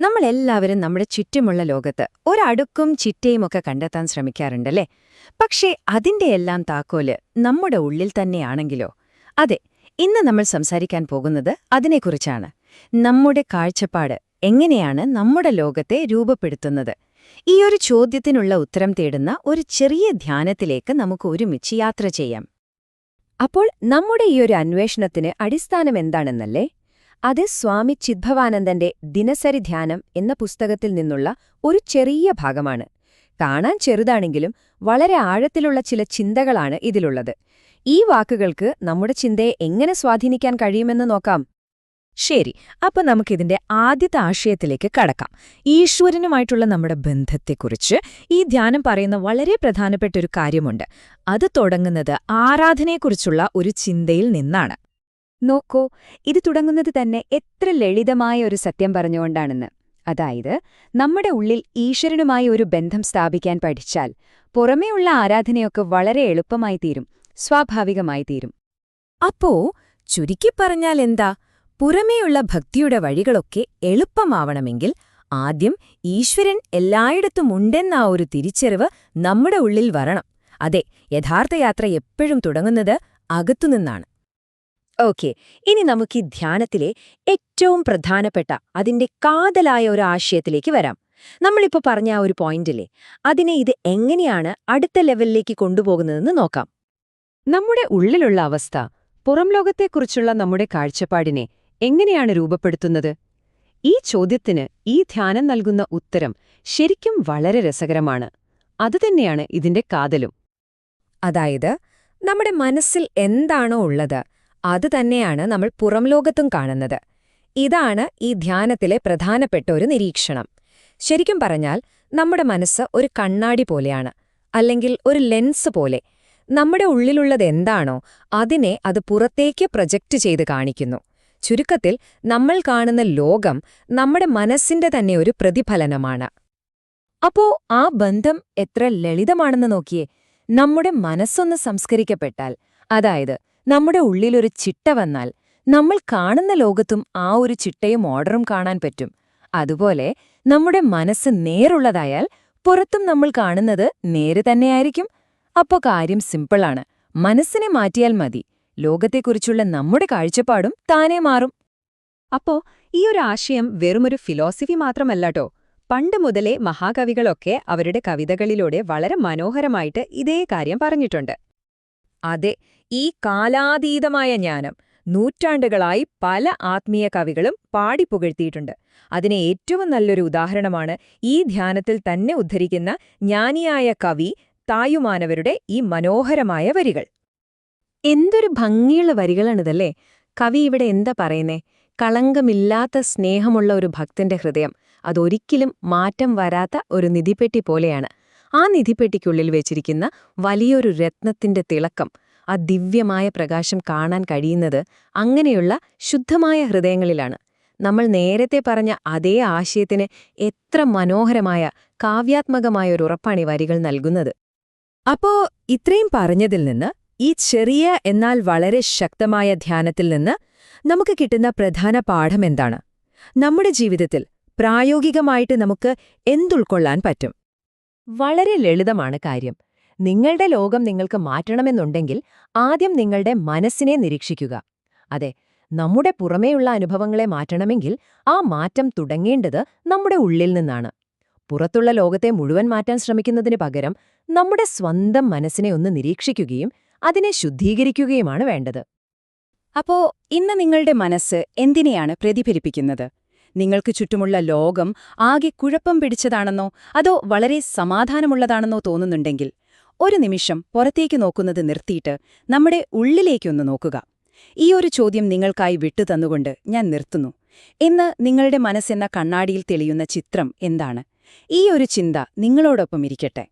നമ്മളെല്ലാവരും നമ്മുടെ ചുറ്റുമുള്ള ലോകത്ത് ഒരടുക്കും ചിറ്റയുമൊക്കെ കണ്ടെത്താൻ ശ്രമിക്കാറുണ്ടല്ലേ? പക്ഷേ അതിന്റെ എല്ലാം താക്കോൽ നമ്മുടെ ഉള്ളിൽ തന്നെയാണെങ്കിലോ? അതെ ഇന്ന് നമ്മൾ സംസാരിക്കാൻ പോകുന്നത് അതിനെക്കുറിച്ചാണ്. നമ്മുടെ കാഴ്ചപ്പാട് എങ്ങനെയാണ് നമ്മുടെ ലോകത്തെ രൂപപ്പെടുത്തുന്നത്? ഈ ഒരു ചോദ്യത്തിനുള്ള ഉത്തരം തേടുന്ന ഒരു ചെറിയ ധ്യാനത്തിലേക്ക് നമുക്ക് ഒരുമിച്ച് യാത്ര ചെയ്യാം. അപ്പോൾ നമ്മുടെ ഈ ഒരു അന്വേഷണത്തിന് അടിസ്ഥാനം എന്താണെന്നല്ലേ? അത് സ്വാമി ചിദ്ഭവാനന്ദന്റെ ദിനസരി ധ്യാനം എന്ന പുസ്തകത്തിൽ നിന്നുള്ള ഒരു ചെറിയ ഭാഗമാണ്. കാണാൻ ചെറുതാണെങ്കിലും വളരെ ആഴത്തിലുള്ള ചില ചിന്തകളാണ് ഇതിലുള്ളത്. ഈ വാക്കുകൾക്ക് നമ്മുടെ ചിന്തയെ എങ്ങനെ സ്വാധീനിക്കാൻ കഴിയുമെന്ന് നോക്കാം. ശരി അപ്പൊ നമുക്കിതിന്റെ ആദ്യത്തെ ആശയത്തിലേക്ക് കടക്കാം. ഈശ്വരനുമായിട്ടുള്ള നമ്മുടെ ബന്ധത്തെക്കുറിച്ച് ഈ ധ്യാനം പറയുന്ന വളരെ പ്രധാനപ്പെട്ട ഒരു കാര്യമുണ്ട്. അത് തുടങ്ങുന്നത് ആരാധനയെക്കുറിച്ചുള്ള ഒരു ചിന്തയിൽ നിന്നാണ്. നോക്കൂ ഇത് തുടങ്ങുന്നത് തന്നെ എത്ര ലളിതമായ ഒരു സത്യം പറഞ്ഞുകൊണ്ടാണെന്ന്. അതായത് നമ്മുടെ ഉള്ളിൽ ഈശ്വരനുമായി ഒരു ബന്ധം സ്ഥാപിക്കാൻ പഠിച്ചാൽ പുറമേയുള്ള ആരാധനയൊക്കെ വളരെ എളുപ്പമായി തീരും സ്വാഭാവികമായി തീരും. അപ്പോ ചുരുക്കി പറഞ്ഞാൽ എന്താ? പുറമേയുള്ള ഭക്തിയുടെ വഴികളൊക്കെ എളുപ്പമാവണമെങ്കിൽ ആദ്യം ഈശ്വരൻ എല്ലായിടത്തും ഉണ്ടെന്ന ആ ഒരു തിരിച്ചറിവ് നമ്മുടെ ഉള്ളിൽ വരണം. അതെ യഥാർത്ഥ യാത്ര എപ്പോഴും തുടങ്ങുന്നത് അകത്തുനിന്നാണ്. ഓക്കെ. ഇനി നമുക്ക് ഈ ധ്യാനത്തിലെ ഏറ്റവും പ്രധാനപ്പെട്ട അതിന്റെ കാതലായ ഒരു ആശയത്തിലേക്ക് വരാം. നമ്മളിപ്പോൾ പറഞ്ഞ ആ ഒരു പോയിന്റിലെ അതിനെ ഇത് എങ്ങനെയാണ് അടുത്ത ലെവലിലേക്ക് കൊണ്ടുപോകുന്നതെന്ന് നോക്കാം. നമ്മുടെ ഉള്ളിലുള്ള അവസ്ഥ പുറം ലോകത്തെക്കുറിച്ചുള്ള നമ്മുടെ കാഴ്ചപ്പാടിനെ എങ്ങനെയാണ് രൂപപ്പെടുത്തുന്നത്? ഈ ചോദ്യത്തിന് ഈ ധ്യാനം നൽകുന്ന ഉത്തരം ശരിക്കും വളരെ രസകരമാണ്. അതുതന്നെയാണ് ഇതിന്റെ കാതലും. അതായത് നമ്മുടെ മനസ്സിൽ എന്താണോ ഉള്ളത് അത് തന്നെയാണ് നമ്മൾ പുറം ലോകത്തും കാണുന്നത്. ഇതാണ് ഈ ധ്യാനത്തിലെ പ്രധാനപ്പെട്ട ഒരു നിരീക്ഷണം. ശരിക്കും പറഞ്ഞാൽ നമ്മുടെ മനസ്സ് ഒരു കണ്ണാടി പോലെയാണ് അല്ലെങ്കിൽ ഒരു ലെൻസ് പോലെ. നമ്മുടെ ഉള്ളിലുള്ളത് എന്താണോ അതിനെ അത് പുറത്തേക്ക് പ്രൊജക്റ്റ് ചെയ്ത് കാണിക്കുന്നു. ചുരുക്കത്തിൽ നമ്മൾ കാണുന്ന ലോകം നമ്മുടെ മനസ്സിന്റെ തന്നെ ഒരു പ്രതിഫലനമാണ്. അപ്പോ ആ ബന്ധം എത്ര ലളിതമാണെന്ന് നോക്കിയേ. നമ്മുടെ മനസ്സൊന്ന് സംസ്കരിക്കപ്പെട്ടാൽ അതായത് നമ്മുടെ ഉള്ളിലൊരു ചിട്ട വന്നാൽ നമ്മൾ കാണുന്ന ലോകത്തും ആ ഒരു ചിട്ടയും ഓർഡറും കാണാൻ പറ്റും. അതുപോലെ നമ്മുടെ മനസ്സ് നേരുള്ളതായാൽ പുറത്തും നമ്മൾ കാണുന്നത് നേര് തന്നെയായിരിക്കും. അപ്പോൾ കാര്യം സിമ്പിളാണ്. മനസ്സിനെ മാറ്റിയാൽ മതി. ലോകത്തെക്കുറിച്ചുള്ള നമ്മുടെ കാഴ്ചപ്പാടും താനേ മാറും. അപ്പോ ഈ ഒരു ആശയം വെറുമൊരു ഫിലോസഫി മാത്രമല്ലട്ടോ പണ്ട് മുതലേ മഹാകവികളൊക്കെ അവരുടെ കവിതകളിലൂടെ വളരെ മനോഹരമായിട്ട് ഇതേ കാര്യം പറഞ്ഞിട്ടുണ്ട്. അതെ ഈ കാലാതീതമായ ജ്ഞാനം നൂറ്റാണ്ടുകളായി പല ആത്മീയ കവികളും പാടിപ്പുകഴ്ത്തിയിട്ടുണ്ട് അതിന് ഏറ്റവും നല്ലൊരു ഉദാഹരണമാണ് ഈ ധ്യാനത്തിൽ തന്നെ ഉദ്ധരിക്കുന്ന ജ്ഞാനിയായ കവി തായുമാനവരുടെ ഈ മനോഹരമായ വരികൾ. എന്തൊരു ഭംഗിയുള്ള വരികളാണിതല്ലേ? കവി ഇവിടെ എന്താ പറയുന്നേ? കളങ്കമില്ലാത്ത സ്നേഹമുള്ള ഒരു ഭക്തന്റെ ഹൃദയം. അതൊരിക്കലും മാറ്റം വരാത്ത ഒരു നിധിപ്പെട്ടി പോലെയാണ്. ആ നിധിപ്പെട്ടിക്കുള്ളിൽ വെച്ചിരിക്കുന്ന വലിയൊരു രത്നത്തിന്റെ തിളക്കം. ആ ദിവ്യമായ പ്രകാശം കാണാൻ കഴിയുന്നത് അങ്ങനെയുള്ള ശുദ്ധമായ ഹൃദയങ്ങളിലാണ്. നമ്മൾ നേരത്തെ പറഞ്ഞ അതേ ആശയത്തിന് എത്ര മനോഹരമായ കാവ്യാത്മകമായ ഒരു ഉറപ്പാണ് ഈ വരികൾ നൽകുന്നത്. അപ്പോ ഇത്രയും പറഞ്ഞതിൽ നിന്ന് ഈ ചെറിയ എന്നാൽ വളരെ ശക്തമായ ധ്യാനത്തിൽ നിന്ന് നമുക്ക് കിട്ടുന്ന പ്രധാന പാഠം എന്താണ്? നമ്മുടെ ജീവിതത്തിൽ പ്രായോഗികമായിട്ട് നമുക്ക് എന്തുൾക്കൊള്ളാൻ പറ്റും? വളരെ ലളിതമാണ് കാര്യം. നിങ്ങളുടെ ലോകം നിങ്ങൾക്ക് മാറ്റണമെന്നുണ്ടെങ്കിൽ ആദ്യം നിങ്ങളുടെ മനസ്സിനെ നിരീക്ഷിക്കുക. അതെ നമ്മുടെ പുറമേയുള്ള അനുഭവങ്ങളെ മാറ്റണമെങ്കിൽ ആ മാറ്റം തുടങ്ങേണ്ടത് നമ്മുടെ ഉള്ളിൽ നിന്നാണ്. പുറത്തുള്ള ലോകത്തെ മുഴുവൻ മാറ്റാൻ ശ്രമിക്കുന്നതിന് പകരം നമ്മുടെ സ്വന്തം മനസ്സിനെ ഒന്ന് നിരീക്ഷിക്കുകയും അതിനെ ശുദ്ധീകരിക്കുകയുമാണ് വേണ്ടത്. അപ്പോ ഇന്ന് നിങ്ങളുടെ മനസ്സ് എന്തിനെയാണ് പ്രതിഫലിപ്പിക്കുന്നത്? നിങ്ങൾക്ക് ചുറ്റുമുള്ള ലോകം ആകെ കുഴപ്പം പിടിച്ചതാണെന്നോ അതോ വളരെ സമാധാനമുള്ളതാണെന്നോ തോന്നുന്നുണ്ടെങ്കിൽ ഒരു നിമിഷം പുറത്തേക്ക് നോക്കുന്നത് നിർത്തിയിട്ട് നമ്മുടെ ഉള്ളിലേക്കൊന്ന് നോക്കുക. ഈ ഒരു ചോദ്യം നിങ്ങൾക്കായി വിട്ടുതന്നുകൊണ്ട് ഞാൻ നിർത്തുന്നു. ഇന്ന് നിങ്ങളുടെ മനസ്സെന്ന കണ്ണാടിയിൽ തെളിയുന്ന ചിത്രം എന്താണ്? ഈ ഒരു ചിന്ത നിങ്ങളോടൊപ്പം ഇരിക്കട്ടെ.